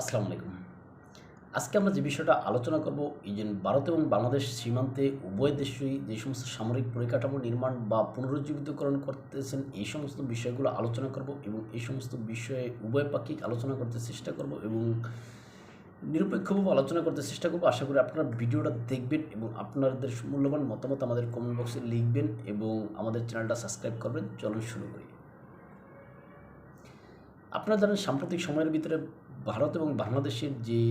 আসসালামু আলাইকুম। আজকে আমরা যে বিষয়টা আলোচনা করব এই যে ভারত এবং বাংলাদেশ সীমান্তে উভয় দেশই যে সমস্ত সামরিক পরিকাঠামো নির্মাণ বা পুনরুজ্জীবিতকরণ করতেছেন, এই সমস্ত বিষয়গুলো আলোচনা করব এবং এই সমস্ত বিষয়ে উভয় পাক্ষিক আলোচনা করতে চেষ্টা করব এবং নিরপেক্ষভাবে আলোচনা করতে চেষ্টা করব। আশা করি আপনারা ভিডিওটা দেখবেন এবং আপনাদের মূল্যবান মতামত আমাদের কমেন্ট বক্সে লিখবেন এবং আমাদের চ্যানেলটা সাবস্ক্রাইব করবেন। চলুন শুরু করি। আপনারা জানেন সাম্প্রতিক সময়ের ভিতরে ভারত এবং বাংলাদেশের যে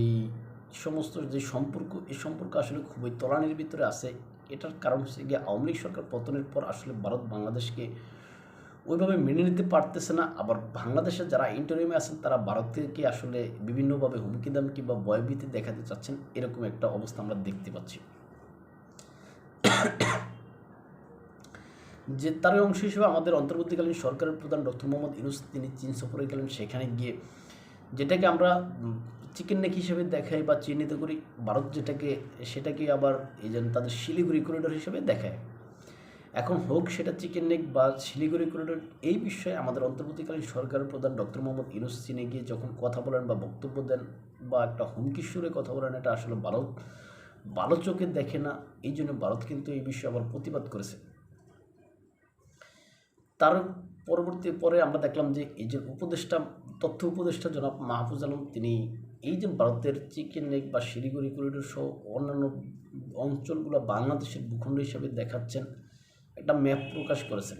সমস্ত যে সম্পর্ক এই সম্পর্ক আসলে খুবই তলানির ভিতরে আছে। এটার কারণ হচ্ছে গিয়ে আওয়ামী লীগ সরকার পতনের পর আসলে ভারত বাংলাদেশকে ওইভাবে মেনে নিতে পারতেছে না। আবার বাংলাদেশের যারা ইন্টারভিউমে আছেন, তারা ভারতকে আসলে বিভিন্নভাবে হুমকি দামকি বা ভয়ভীতি দেখাতে চাচ্ছেন, এরকম একটা অবস্থা আমরা দেখতে পাচ্ছি। যে তার অংশ হিসেবে আমাদের অন্তর্বর্তীকালীন সরকারের প্রধান ডক্টর মোহাম্মদ ইউনুস, তিনি চীন সফরে গেলেন। সেখানে গিয়ে যেটাকে আমরা চিকেন নেক হিসেবে দেখাই বা চিহ্নিত করি, ভারত যেটাকে, সেটাকে আবার এই যেন তাদের শিলিগুড়ি করিডোর হিসেবে দেখায়। এখন হোক সেটা চিকেন নেক বা শিলিগুড়ি করিডোর এই বিষয়ে আমাদের অন্তর্বর্তীকালীন সরকারের প্রধান ডক্টর মোহাম্মদ ইউনুস চীনে গিয়ে যখন কথা বলেন বা বক্তব্য দেন বা একটা হুমকি সুরে কথা বলেন, এটা আসলে ভারত, ভালো চোখে দেখে না, এই জন্য ভারত কিন্তু এই বিষয়ে আবার প্রতিবাদ করেছে। তার পরবর্তী পরে আমরা দেখলাম যে এই যে উপদেষ্টা তথ্য উপদেষ্টা জনাব মাহফুজ আলম, তিনি এই যে ভারতের চিকেন লেক বা শিলিগুড়ি করিডোর সহ অন্যান্য অঞ্চলগুলো বাংলাদেশের ভূখণ্ড হিসাবে দেখাচ্ছেন, একটা ম্যাপ প্রকাশ করেছেন।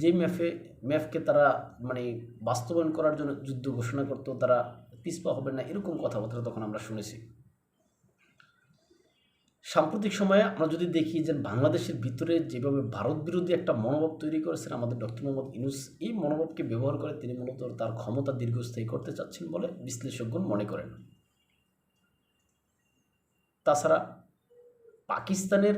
যে ম্যাপে ম্যাপকে তারা মানে বাস্তবায়ন করার জন্য যুদ্ধ ঘোষণা করতো তারা পিছপা হবে না, এরকম কথাবার্তা তখন আমরা শুনেছি। সাম্প্রতিক সময়ে আমরা যদি দেখি যে বাংলাদেশের ভিতরে যেভাবে ভারত বিরোধী একটা মনোভাব তৈরি করেছেন আমাদের ডক্টর মোহাম্মদ ইনুস এই মনোভাবকে ব্যবহার করে তিনি মূলত তার ক্ষমতা দীর্ঘস্থায়ী করতে চাচ্ছেন বলে বিশ্লেষকগণ মনে করেন। তাছাড়া পাকিস্তানের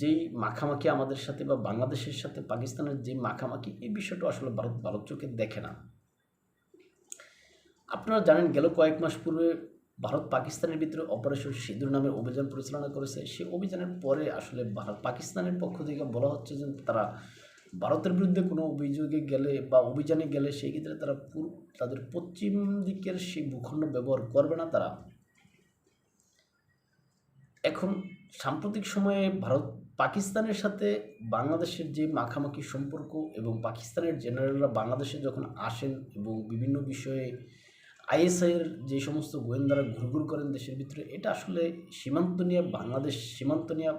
যেই মাখামাখি আমাদের সাথে বা বাংলাদেশের সাথে পাকিস্তানের যে মাখামাখি, এই বিষয়টা আসলে ভারত ভারত চোখে দেখে না। আপনারা জানেন গেল কয়েক মাস পূর্বে ভারত পাকিস্তানের ভিতরে অপারেশন সিঁদুর নামে অভিযান পরিচালনা করেছে। সেই অভিযানের পরে আসলে ভারত পাকিস্তানের পক্ষ থেকে বলা হচ্ছে যে তারা ভারতের বিরুদ্ধে কোনো অভিযোগে গেলে বা অভিযানে গেলে সেই ক্ষেত্রে তারা তাদের পশ্চিম দিকের সেই ভূখণ্ড ব্যবহার করবে না তারা। এখন সাম্প্রতিক সময়ে ভারত পাকিস্তানের সাথে বাংলাদেশের যে মাখামাখি সম্পর্ক এবং পাকিস্তানের জেনারেলরা বাংলাদেশে যখন আসেন এবং বিভিন্ন বিষয়ে আইএসআইয়ের যে সমস্ত গোয়েন্দারা ঘুরঘুর করেন দেশের ভিতরে, এটা আসলে সীমান্ত নিয়ে, বাংলাদেশ সীমান্ত নিয়ে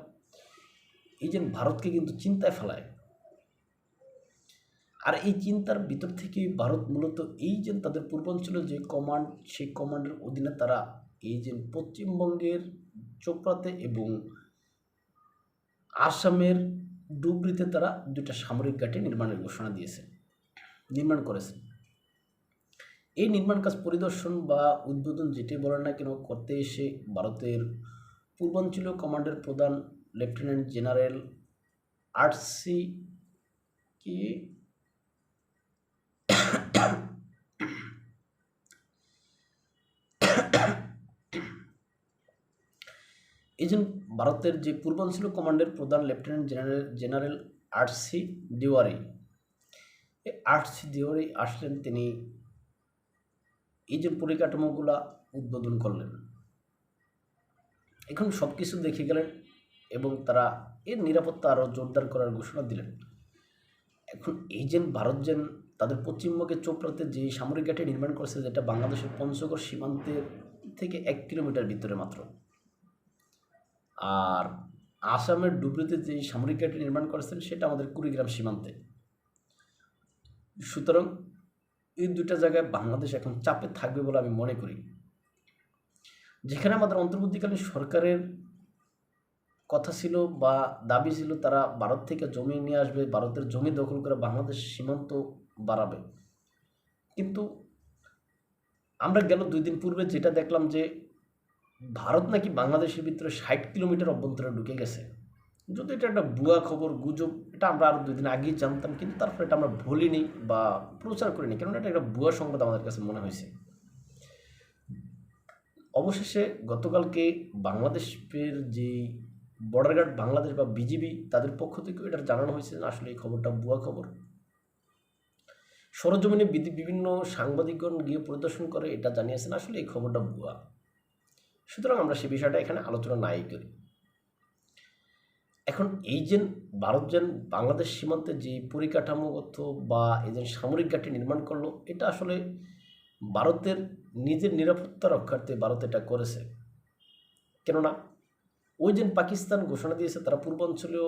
এই যে ভারতকে কিন্তু চিন্তায় ফেলায়। আর এই চিন্তার ভিতর থেকেই ভারত মূলত এই যে তাদের পূর্বাঞ্চলের যে কমান্ড সেই কমান্ডের অধীনে তারা এই যে পশ্চিমবঙ্গের চোপড়াতে এবং আসামের ডুবরিতে তারা দুটা সামরিক ঘাঁটি নির্মাণের ঘোষণা দিয়েছে, নির্মাণ করেছে। এই নির্মাণ কাজ পরিদর্শন বা উদ্বোধন যেটি বলেন না কেন করতে এসে ভারতের পূর্বাঞ্চলীয় কমান্ডের প্রধান লেফটেন্যান্ট জেনারেল আরসি কি এই ভারতের যে পূর্বাঞ্চলীয় কমান্ডের প্রধান lieutenant general general RC Tiwari. এই আরসি দিওয়ারি আসলেন তিনি এই যে পরিকাঠামোগুলা উদ্বোধন করলেন, এখন সব কিছু দেখে গেলেন এবং তারা এর নিরাপত্তা আরও জোরদার করার ঘোষণা দিলেন। এখন এই যে ভারত যেন তাদের পশ্চিমবঙ্গে চোপড়াতে যে সামরিক ঘাটি নির্মাণ করেছে, যেটা বাংলাদেশের পঞ্চগড় সীমান্তের থেকে এক কিলোমিটার ভিতরে মাত্র। আর আসামের ডুবরিতে যে সামরিক ঘাটি নির্মাণ করেছেন, সেটা আমাদের কুড়িগ্রাম সীমান্তে। সুতরাং এই দুটা জায়গায় বাংলাদেশ এখন চাপে থাকবে বলে আমি মনে করি। যেখানে আমাদের অন্তর্বর্তীকালীন সরকারের কথা ছিল বা দাবি ছিল, তারা ভারত থেকে জমি নিয়ে আসবে, ভারতের জমি দখল করে বাংলাদেশ সীমান্ত বাড়াবে। কিন্তু আমরা গেল দুই দিন পূর্বে যেটা দেখলাম যে, ভারত নাকি বাংলাদেশের ভিতরে ষাট কিলোমিটার অভ্যন্তরে ঢুকে গেছে। যদি এটা একটা ভুয়া খবর, গুজব, এটা আমরা আরও দুদিন আগেই জানতাম, কিন্তু তারপরে এটা আমরা ভুলিনি বা প্রচার করিনি, কেননা এটা একটা ভুয়া সংবাদ আমাদের কাছে মনে হয়েছে। অবশেষে গতকালকে বাংলাদেশের যে বর্ডার গার্ড বাংলাদেশ বা বিজিবি, তাদের পক্ষ থেকেও এটা জানানো হয়েছে আসলে এই খবরটা ভুয়া খবর। সরজমিনে বিভিন্ন সাংবাদিকগণ গিয়ে পরিদর্শন করে এটা জানিয়েছেন, আসলে এই খবরটা ভুয়া। সুতরাং আমরা সে বিষয়টা এখানে আলোচনা নাই করি। এখন এই যে ভারত যেন বাংলাদেশ সীমান্তে যে পরিকাঠামোগত বা এই যে সামরিক ঘাঁটি নির্মাণ করল, এটা আসলে ভারতের নিজের নিরাপত্তা রক্ষার্থে ভারত এটা করেছে। কেননা ওই যে পাকিস্তান ঘোষণা দিয়েছে, তারা পূর্বাঞ্চলীয়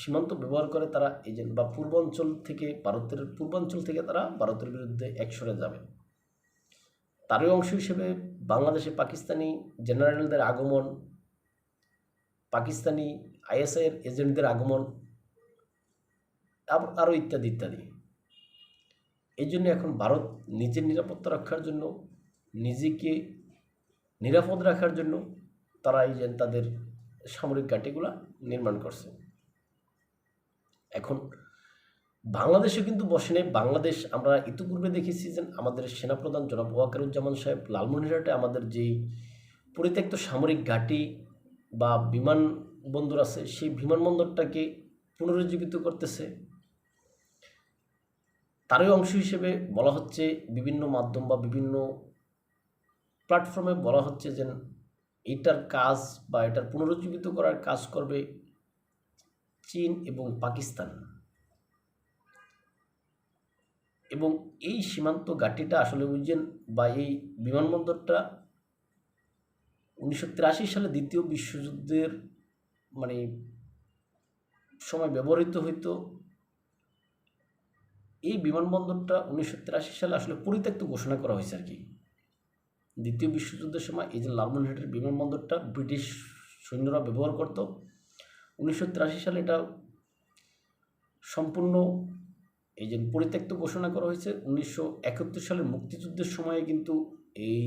সীমান্ত ব্যবহার করে, তারা এই যে বা পূর্বাঞ্চল থেকে ভারতের, পূর্বাঞ্চল থেকে তারা ভারতের বিরুদ্ধে একসরে যাবে। তারই অংশ হিসেবে বাংলাদেশে পাকিস্তানি জেনারেলদের আগমন, পাকিস্তানি আইএসআইয়ের এজেন্টদের আগমন আরও ইত্যাদি ইত্যাদি। এই জন্য এখন ভারত নিজের নিরাপত্তা রক্ষার জন্য, নিজেকে নিরাপদ রাখার জন্য তারা এই যে তাদের সামরিক ঘাঁটিগুলা নির্মাণ করছে। এখন বাংলাদেশে কিন্তু বসে নেই। বাংলাদেশ, আমরা ইতিপূর্বে দেখেছি যে আমাদের সেনাপ্রধান জনাব ওয়াকারুজ্জামান সাহেব লালমনিরহাটে আমাদের যেই পরিত্যক্ত সামরিক ঘাঁটি বা বিমানবন্দর আছে, সেই বিমানবন্দরটাকে পুনরুজ্জীবিত করতেছে। তারই অংশ হিসেবে বলা হচ্ছে বিভিন্ন মাধ্যম বা বিভিন্ন প্ল্যাটফর্মে বলা হচ্ছে যে এটার কাজ বা এটার পুনরুজ্জীবিত করার কাজ করবে চীন এবং পাকিস্তান। এবং এই সীমান্ত ঘাটিটা আসলে বুঝছেন বা এই বিমানবন্দরটা উনিশশো তিরাশি সালে দ্বিতীয় বিশ্বযুদ্ধের মানে সময় ব্যবহৃত হইতো, এই বিমানবন্দরটা উনিশশো তিরাশি সালে আসলে পরিত্যক্ত ঘোষণা করা হয়েছে আর কি। দ্বিতীয় বিশ্বযুদ্ধের সময় এই যে লালমনিরহাটের বিমানবন্দরটা ব্রিটিশ সৈন্যরা ব্যবহার করত, উনিশশো তিরাশি সালে এটা সম্পূর্ণ এই যে পরিত্যক্ত ঘোষণা করা হয়েছে। উনিশশো একাত্তর সালের মুক্তিযুদ্ধের সময়ে কিন্তু এই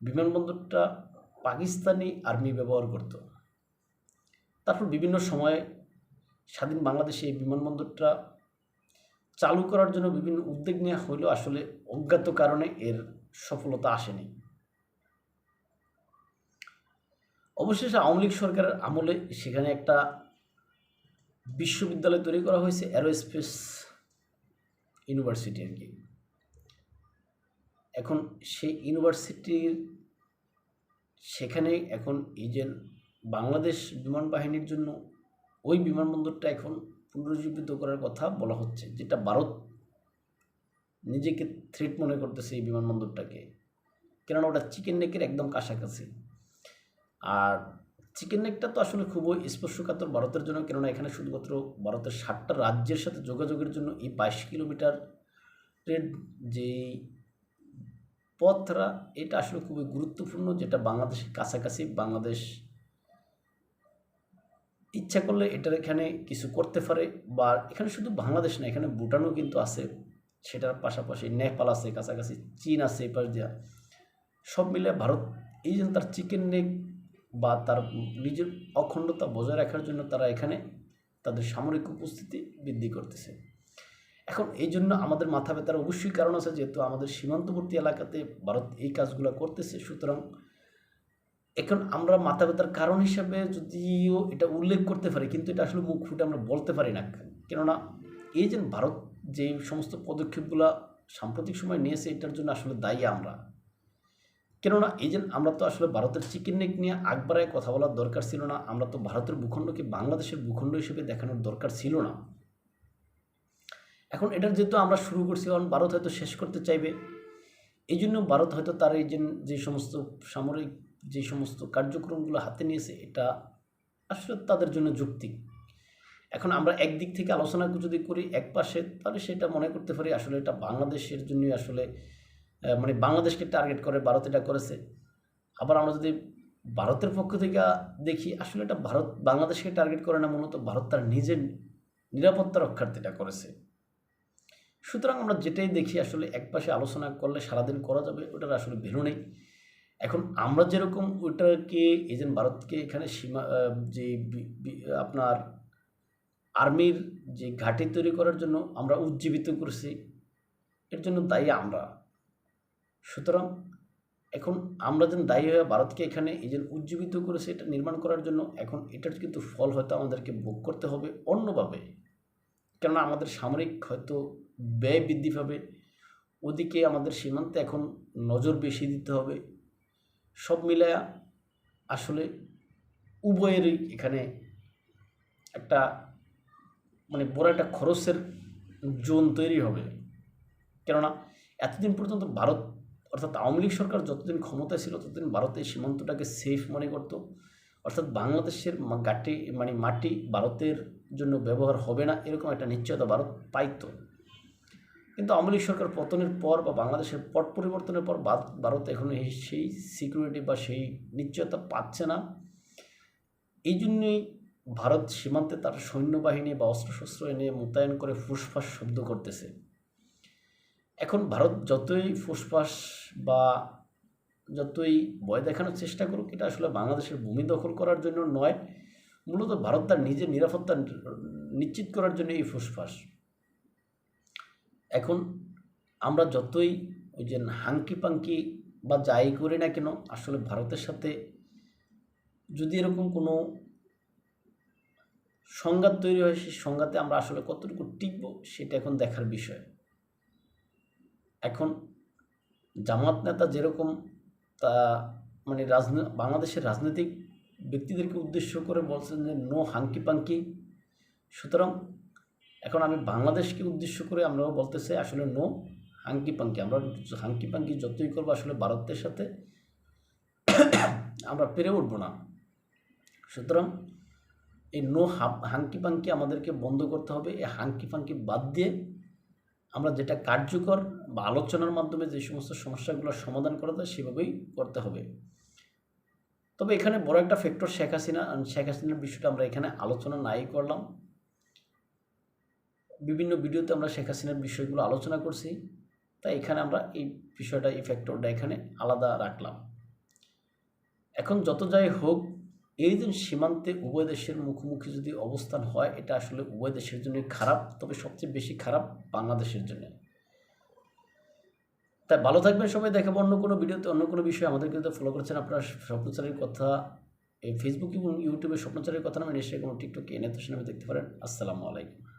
বিমানবন্দরটা পাকিস্তানি আর্মি ব্যবহার করত। তারপর বিভিন্ন সময়ে স্বাধীন বাংলাদেশে এই বিমানবন্দরটা চালু করার জন্য বিভিন্ন উদ্যোগ নেওয়া হলেও আসলে অজ্ঞাত কারণে এর সফলতা আসেনি। অবশেষে আওয়ামী লীগ সরকারের আমলে সেখানে একটা বিশ্ববিদ্যালয় তৈরি করা হয়েছে, অ্যারোস্পেস ইউনিভার্সিটি আর কি। এখন সেই ইউনিভার্সিটির সেখানে এখন এই যে বাংলাদেশ বিমান বাহিনীর জন্য ওই বিমানবন্দরটা এখন পুনরুজ্জীবিত করার কথা বলা হচ্ছে, যেটা ভারত নিজেকে থ্রেট মনে করতেছে এই বিমানবন্দরটাকে। কেননা ওটা চিকেন নেকের একদম কাছাকাছি। আর চিকেন নেকটা তো আসলে খুবই স্পর্শকাতর ভারতের জন্য, কেননা এখানে শুধুমাত্র ভারতের ষাটটা রাজ্যের সাথে যোগাযোগের জন্য এই বাইশ কিলোমিটারের যে পথরা এটা আসলে খুবই গুরুত্বপূর্ণ, যেটা বাংলাদেশের কাছাকাছি, বাংলাদেশ ইচ্ছা করলে এটার এখানে কিছু করতে পারে বা এখানে শুধু বাংলাদেশ না, এখানে ভুটানও কিন্তু আছে। সেটার পাশাপাশি নেপাল আছে, কাছাকাছি চীন আছে এই পাশ দিয়া। সব মিলে ভারত এই জন্য তার চিকেন নেক বা তার নিজের অখণ্ডতা বজায় রাখার জন্য তারা এখানে তাদের সামরিক উপস্থিতি বৃদ্ধি করতেছে। এখন এই জন্য আমাদের মাথা ব্যথার অবশ্যই কারণ আছে, যেহেতু আমাদের সীমান্তবর্তী এলাকাতে ভারত এই কাজগুলো করতেছে। সুতরাং এখন আমরা মাথা ব্যথার কারণ হিসাবে যদিও এটা উল্লেখ করতে পারি, কিন্তু এটা আসলে মুখ ফুটে আমরা বলতে পারি না। কেননা এই যে ভারত যে সমস্ত পদক্ষেপগুলো সাম্প্রতিক সময় নিয়েছে, এটার জন্য আসলে দায়ী আমরা। কেননা এই যে আমরা তো আসলে ভারতের চিকেন নেক নিয়ে আকবারায় কথা বলার দরকার ছিল না, আমরা তো ভারতের ভূখণ্ডকে বাংলাদেশের ভূখণ্ড হিসেবে দেখানোর দরকার ছিল না। এখন এটার যেহেতু আমরা শুরু করছি, কারণ ভারত হয়তো শেষ করতে চাইবে এই জন্য ভারত হয়তো তার এই যে সমস্ত সামরিক যে সমস্ত কার্যক্রমগুলো হাতে নিয়েছে, এটা আসলে তাদের জন্য যুক্তি। এখন আমরা একদিক থেকে আলোচনা যদি করি এক পাশে, তাহলে সেটা মনে করতে পারি আসলে এটা বাংলাদেশের জন্যই আসলে মানে বাংলাদেশকে টার্গেট করে, ভারত এটা করেছে। আবার আমরা যদি ভারতের পক্ষ থেকে দেখি, আসলে এটা ভারত, বাংলাদেশকে টার্গেট করে না মূলত, ভারত তার নিজের নিরাপত্তা রক্ষার্থে এটা করেছে। সুতরাং আমরা যেটাই দেখি, আসলে একপাশে আলোচনা করলে সারাদিন করা যাবে, ওটার আসলে ভ্যালু নেই। এখন আমরা যেরকম ওইটাকে যে ভারতকে এখানে সীমা যে আপনার আর্মির যে ঘাঁটি তৈরি করার জন্য আমরা উজ্জীবিত করছি, এর জন্য দায়ী আমরা। সুতরাং এখন আমরা যেন দায়ী হয়ে ভারতকে এখানে এই যে উজ্জীবিত করেছে, এটা নির্মাণ করার জন্য এখন এটার কিন্তু ফল হয়তো আমাদেরকে ভোগ করতে হবে অন্যভাবে। কেননা আমাদের সামরিক হয়তো ব্যয় বৃদ্ধি পাবে, ওদিকে আমাদের সীমান্তে এখন নজর বেশি দিতে হবে। সব মিলায়া আসলে উভয়েরই এখানে একটা মানে বড় একটা খরচের জোন তৈরি হবে। কেননা এতদিন পর্যন্ত ভারত অর্থাৎ আওয়ামী লীগ সরকার যতদিন ক্ষমতায় ছিল, ততদিন ভারত এই সীমান্তটাকে সেফ মনে করতো। অর্থাৎ বাংলাদেশের গাটি মানে মাটি ভারতের জন্য ব্যবহার হবে না, এরকম একটা নিশ্চয়তা ভারত পাইতো। কিন্তু আওয়ামী সরকার পতনের পর বা বাংলাদেশের পট পরিবর্তনের পর ভারত- এখন সেই সিকিউরিটি বা সেই নিশ্চয়তা পাচ্ছে না। এই জন্যই ভারত সীমান্তে তার সৈন্যবাহিনী বা অস্ত্রশস্ত্র এনে মোতায়েন করে ফুসফাস শব্দ করতেছে। এখন ভারত যতই ফুসফাস বা যতই ভয় দেখানোর চেষ্টা করুক, এটা আসলে বাংলাদেশের ভূমি দখল করার জন্য নয়। মূলত ভারত তার নিজের নিরাপত্তা নিশ্চিত করার জন্য এই ফুসফাস। এখন আমরা যতই ওই যে হাঙ্কি পাঙ্কি বা যাই করি না কেন, আসলে ভারতের সাথে যদি এরকম কোনো সংঘাত তৈরি হয়, সেই সংঘাতে আমরা আসলে কতটুকু টিকবো, সেটা এখন দেখার বিষয়। এখন জামাত নেতা যেরকম তা মানে রাজনী, বাংলাদেশের রাজনৈতিক ব্যক্তিদেরকে উদ্দেশ্য করে বলছেন যে, নো হাঙ্কি পাঙ্কি। সুতরাং এখন আমি বাংলাদেশকে উদ্দেশ্য করে আমরাও বলতে চাই আসলে নো হাঙ্কি পাঙ্কি আমরা হাঙ্কি পাঙ্কি যতই করব আসলে ভারতের সাথে আমরা পেরে উঠবো না। সুতরাং এই নো হাঙ্কি পাঙ্কি আমাদেরকে বন্ধ করতে হবে। এই হাঙ্কি পাঙ্কি বাদ দিয়ে আমরা যেটা কার্যকর বা আলোচনার মাধ্যমে যে সমস্ত সমস্যাগুলোর সমাধান করা যায় সেভাবেই করতে হবে। তবে এখানে বড় একটা ফ্যাক্টর শেখ হাসিনা, শেখ হাসিনার বিষয়টা আমরা এখানে আলোচনা নাই করলাম। বিভিন্ন ভিডিওতে আমরা শেখ হাসিনার বিষয়গুলো আলোচনা করছি। তাই এখানে আমরা এই বিষয়টা, এই ফ্যাক্টরটা এখানে আলাদা রাখলাম। এখন যত যাই হোক, এই যে সীমান্তে উভয় দেশের মুখোমুখি যদি অবস্থান হয়, এটা আসলে উভয় দেশের জন্যই খারাপ, তবে সবচেয়ে বেশি খারাপ বাংলাদেশের জন্য। তাই ভালো থাকবেন সবাই দেখাবো অন্য কোনো ভিডিওতে, অন্য কোনো বিষয়ে। আমাদেরকে যদি ফলো করছেন আপনারা স্বপ্নচারের কথা। এই ফেসবুক এবং ইউটিউবে স্বপ্নচারের কথা নামে কোনো টিকটকে এনে তো সিনেমা দেখতে পারেন। আসসালামু আলাইকুম।